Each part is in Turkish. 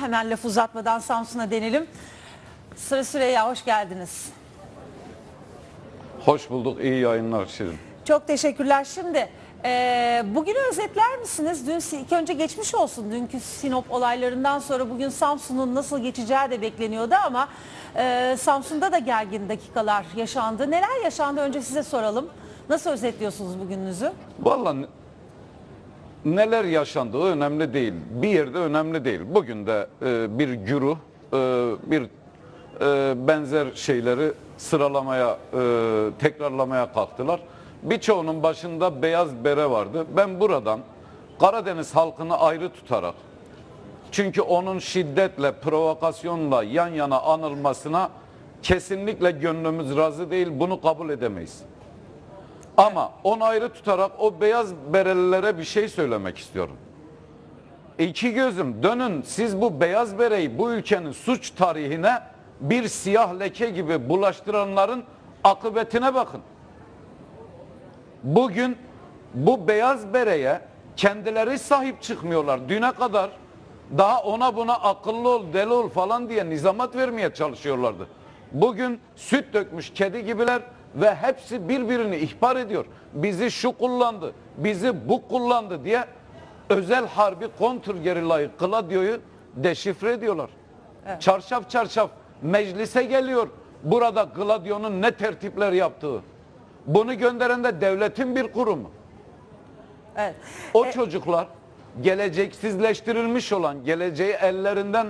Hemen laf uzatmadan Samsun'a denelim. Sıra Süreyya hoş geldiniz. Hoş bulduk. iyi yayınlar Şirin. Çok teşekkürler. Şimdi e, bugünü özetler misiniz? Dün ilk önce geçmiş olsun. Dünkü Sinop olaylarından sonra bugün Samsun'un nasıl geçeceği de bekleniyordu ama e, Samsun'da da gergin dakikalar yaşandı. Neler yaşandı önce size soralım. Nasıl özetliyorsunuz bugününüzü? Vallahi neler yaşandığı önemli değil. Bir yerde önemli değil. Bugün de e, bir güruh e, bir e, benzer şeyleri sıralamaya, e, tekrarlamaya kalktılar. Birçoğunun başında beyaz bere vardı. Ben buradan Karadeniz halkını ayrı tutarak Çünkü onun şiddetle, provokasyonla yan yana anılmasına kesinlikle gönlümüz razı değil. Bunu kabul edemeyiz. Ama onu ayrı tutarak o beyaz berelilere bir şey söylemek istiyorum. İki gözüm dönün siz bu beyaz bereyi bu ülkenin suç tarihine bir siyah leke gibi bulaştıranların akıbetine bakın. Bugün bu beyaz bereye kendileri sahip çıkmıyorlar. Düne kadar daha ona buna akıllı ol, deli ol falan diye nizamat vermeye çalışıyorlardı. Bugün süt dökmüş kedi gibiler ve hepsi birbirini ihbar ediyor. Bizi şu kullandı, bizi bu kullandı diye özel harbi kontrgerilayı Gladio'yu deşifre ediyorlar. Çarşaf çarşaf meclise geliyor burada Gladio'nun ne tertipler yaptığı. Bunu gönderen de devletin bir kurumu. Evet. O çocuklar geleceksizleştirilmiş olan, geleceği ellerinden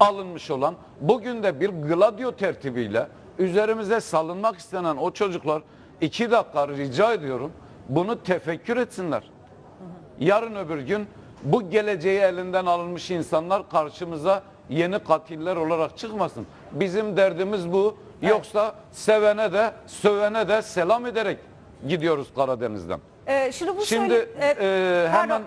alınmış olan, bugün de bir gladio tertibiyle üzerimize salınmak istenen o çocuklar iki dakika rica ediyorum bunu tefekkür etsinler. Yarın öbür gün bu geleceği elinden alınmış insanlar karşımıza yeni katiller olarak çıkmasın. Bizim derdimiz bu. Yoksa sevene de sövene de selam ederek gidiyoruz Karadeniz'den. E, şimdi bu Şimdi söyle- e, e, hemen pardon.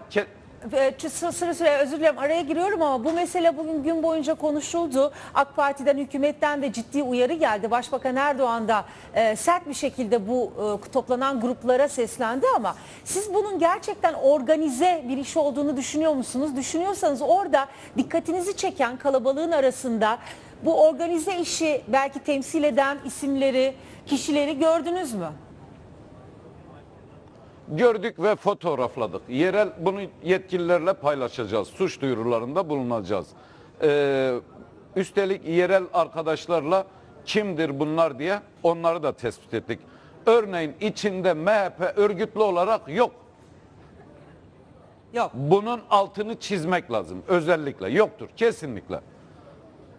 Sıra sıra özür dilerim araya giriyorum ama bu mesele bugün gün boyunca konuşuldu. AK Parti'den hükümetten de ciddi uyarı geldi. Başbakan Erdoğan da e, sert bir şekilde bu e, toplanan gruplara seslendi ama siz bunun gerçekten organize bir iş olduğunu düşünüyor musunuz? Düşünüyorsanız orada dikkatinizi çeken kalabalığın arasında bu organize işi belki temsil eden isimleri, kişileri gördünüz mü? Gördük ve fotoğrafladık. Yerel bunu yetkililerle paylaşacağız. Suç duyurularında bulunacağız. Ee, üstelik yerel arkadaşlarla kimdir bunlar diye onları da tespit ettik. Örneğin içinde MHP örgütlü olarak yok. Yok. Bunun altını çizmek lazım. Özellikle yoktur kesinlikle.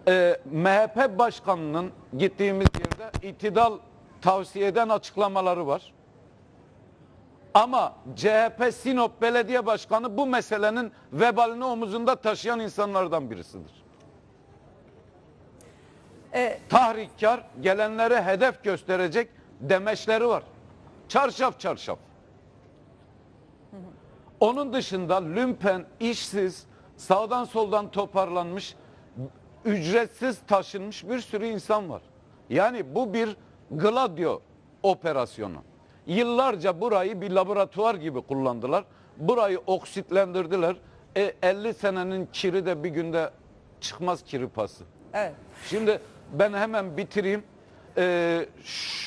Ee, MHP başkanının gittiğimiz yerde itidal tavsiye eden açıklamaları var. Ama CHP Sinop Belediye Başkanı bu meselenin vebalini omuzunda taşıyan insanlardan birisidir. Ee, Tahrikkar gelenlere hedef gösterecek demeçleri var. Çarşaf çarşaf. Onun dışında lümpen, işsiz, sağdan soldan toparlanmış, ücretsiz taşınmış bir sürü insan var. Yani bu bir gladio operasyonu. Yıllarca burayı bir laboratuvar gibi kullandılar. Burayı oksitlendirdiler. E, 50 senenin kiri de bir günde çıkmaz kiri pası. evet. Şimdi ben hemen bitireyim. Ee,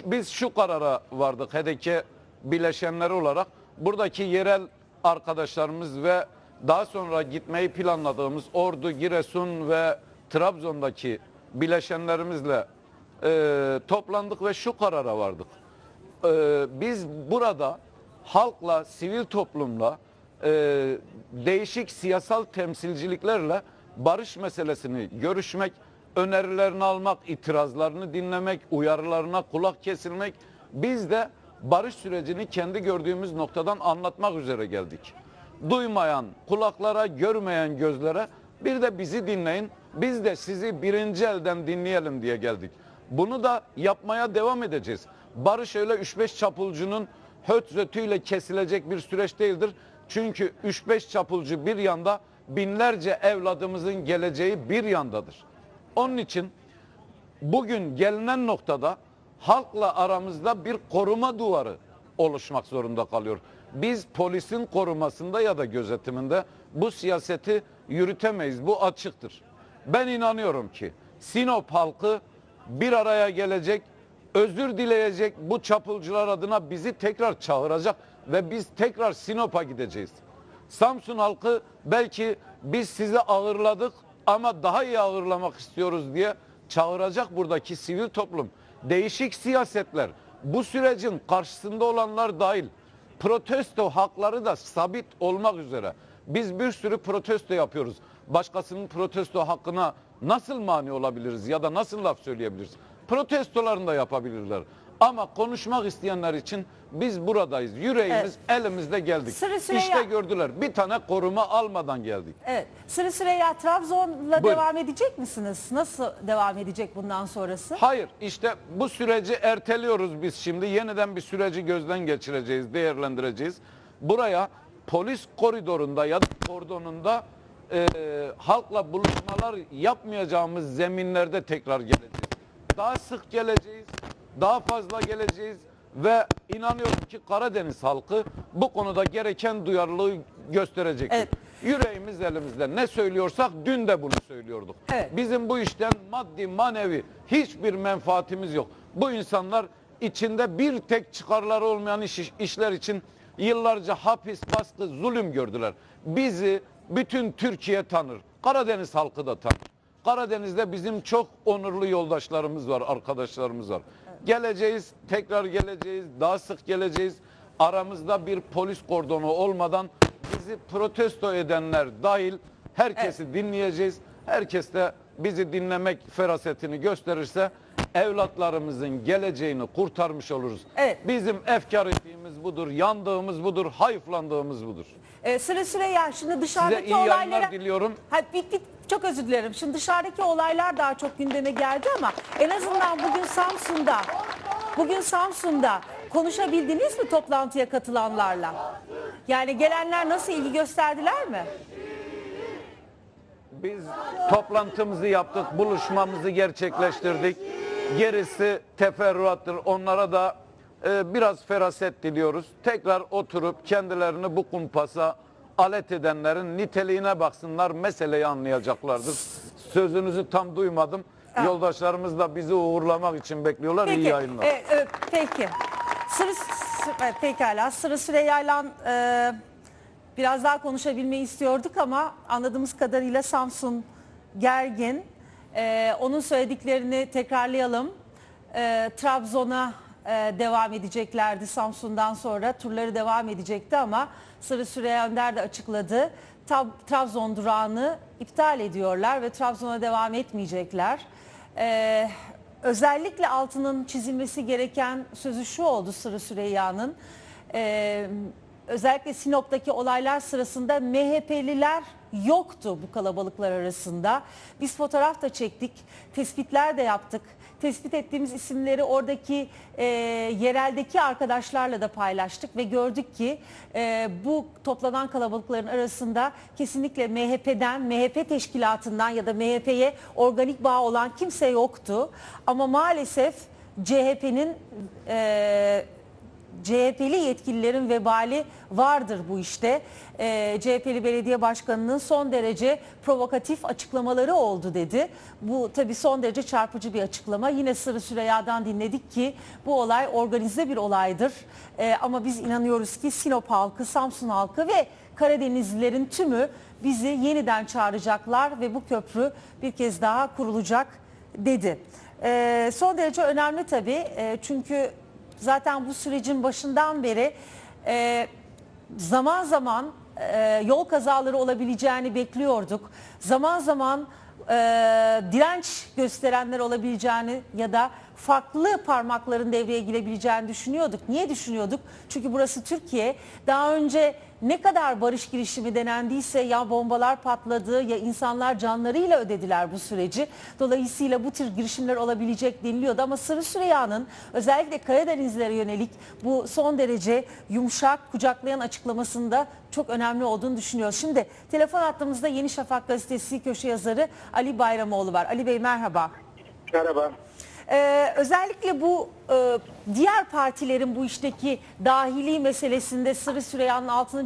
biz şu karara vardık HDK bileşenleri olarak. Buradaki yerel arkadaşlarımız ve daha sonra gitmeyi planladığımız Ordu, Giresun ve Trabzon'daki bileşenlerimizle e, toplandık ve şu karara vardık. Ee, biz burada halkla, sivil toplumla, e, değişik siyasal temsilciliklerle barış meselesini görüşmek, önerilerini almak, itirazlarını dinlemek, uyarılarına kulak kesilmek. Biz de barış sürecini kendi gördüğümüz noktadan anlatmak üzere geldik. Duymayan kulaklara, görmeyen gözlere bir de bizi dinleyin. Biz de sizi birinci elden dinleyelim diye geldik. Bunu da yapmaya devam edeceğiz. Barış öyle 3-5 çapulcunun höt zötüyle kesilecek bir süreç değildir. Çünkü 3-5 çapulcu bir yanda binlerce evladımızın geleceği bir yandadır. Onun için bugün gelinen noktada halkla aramızda bir koruma duvarı oluşmak zorunda kalıyor. Biz polisin korumasında ya da gözetiminde bu siyaseti yürütemeyiz. Bu açıktır. Ben inanıyorum ki Sinop halkı bir araya gelecek, özür dileyecek bu çapulcular adına bizi tekrar çağıracak ve biz tekrar Sinop'a gideceğiz. Samsun halkı belki biz sizi ağırladık ama daha iyi ağırlamak istiyoruz diye çağıracak buradaki sivil toplum. Değişik siyasetler, bu sürecin karşısında olanlar dahil protesto hakları da sabit olmak üzere. Biz bir sürü protesto yapıyoruz. Başkasının protesto hakkına nasıl mani olabiliriz ya da nasıl laf söyleyebiliriz? Protestolarını da yapabilirler. Ama konuşmak isteyenler için biz buradayız. Yüreğimiz elimizde geldik. Sırı İşte gördüler. Bir tane koruma almadan geldik. Evet. Sırı Süreyya Trabzon'la Buyurun. devam edecek misiniz? Nasıl devam edecek bundan sonrası? Hayır işte bu süreci erteliyoruz biz şimdi. Yeniden bir süreci gözden geçireceğiz, değerlendireceğiz. Buraya polis koridorunda ya da kordonunda e, halkla buluşmalar yapmayacağımız zeminlerde tekrar geleceğiz. Daha sık geleceğiz, daha fazla geleceğiz ve inanıyorum ki Karadeniz halkı bu konuda gereken duyarlılığı gösterecektir. Evet. Yüreğimiz elimizde. Ne söylüyorsak dün de bunu söylüyorduk. Evet. Bizim bu işten maddi manevi hiçbir menfaatimiz yok. Bu insanlar içinde bir tek çıkarları olmayan iş, işler için yıllarca hapis, baskı, zulüm gördüler. Bizi bütün Türkiye tanır. Karadeniz halkı da tanır. Karadeniz'de bizim çok onurlu yoldaşlarımız var, arkadaşlarımız var. Geleceğiz, tekrar geleceğiz, daha sık geleceğiz. Aramızda bir polis kordonu olmadan bizi protesto edenler dahil herkesi dinleyeceğiz. Herkes de bizi dinlemek ferasetini gösterirse evlatlarımızın geleceğini kurtarmış oluruz. Evet. Bizim efkar ettiğimiz budur, yandığımız budur, hayıflandığımız budur. Ee, Sırı Süreyya şimdi Size dışarıdaki iyi yayınlar olaylara... diliyorum. Ha, bit, bit, çok özür dilerim. Şimdi dışarıdaki olaylar daha çok gündeme geldi ama en azından bugün Samsun'da bugün Samsun'da konuşabildiniz mi toplantıya katılanlarla? Yani gelenler nasıl ilgi gösterdiler mi? Biz toplantımızı yaptık, buluşmamızı gerçekleştirdik. Gerisi teferruattır. Onlara da e, biraz feraset diliyoruz. Tekrar oturup kendilerini bu kumpasa alet edenlerin niteliğine baksınlar, meseleyi anlayacaklardır. Sözünüzü tam duymadım. Yoldaşlarımız da bizi uğurlamak için bekliyorlar. İyi Peki. yayınlar. e, e, peki. Sırı, sı- evet, pekala. Sırı Süreyya'yla e, biraz daha konuşabilmeyi istiyorduk ama anladığımız kadarıyla Samsun gergin. E, onun söylediklerini tekrarlayalım. E, Trabzon'a e, devam edeceklerdi Samsun'dan sonra. Turları devam edecekti ama Sırı Süreyya Önder de açıkladı. Tab- Trabzon durağını iptal ediyorlar ve Trabzon'a devam etmeyecekler. Ee, özellikle altının çizilmesi gereken sözü şu oldu Sırı Süreyya'nın. Ee, özellikle Sinop'taki olaylar sırasında MHP'liler yoktu bu kalabalıklar arasında. Biz fotoğraf da çektik, tespitler de yaptık. Tespit ettiğimiz isimleri oradaki e, yereldeki arkadaşlarla da paylaştık ve gördük ki e, bu toplanan kalabalıkların arasında kesinlikle MHP'den, MHP teşkilatından ya da MHP'ye organik bağ olan kimse yoktu. Ama maalesef CHP'nin e, CHP'li yetkililerin vebali vardır bu işte. Ee, CHP'li belediye başkanının son derece provokatif açıklamaları oldu dedi. Bu tabii son derece çarpıcı bir açıklama. Yine Sırrı Süreyya'dan dinledik ki bu olay organize bir olaydır. Ee, ama biz inanıyoruz ki Sinop halkı, Samsun halkı ve Karadenizlilerin tümü bizi yeniden çağıracaklar ve bu köprü bir kez daha kurulacak dedi. Ee, son derece önemli tabii Ee, çünkü zaten bu sürecin başından beri e, zaman zaman e, yol kazaları olabileceğini bekliyorduk. Zaman zaman e, direnç gösterenler olabileceğini ya da farklı parmakların devreye girebileceğini düşünüyorduk. Niye düşünüyorduk? Çünkü burası Türkiye. Daha önce ne kadar barış girişimi denendiyse ya bombalar patladı ya insanlar canlarıyla ödediler bu süreci. Dolayısıyla bu tür girişimler olabilecek deniliyordu ama Sırrı Süreyya'nın özellikle Karadenizlere yönelik bu son derece yumuşak kucaklayan açıklamasında çok önemli olduğunu düşünüyoruz. Şimdi telefon attığımızda Yeni Şafak gazetesi köşe yazarı Ali Bayramoğlu var. Ali Bey merhaba. Merhaba. Ee, özellikle bu e, diğer partilerin bu işteki dahili meselesinde Sırrı Süreyya'nın altını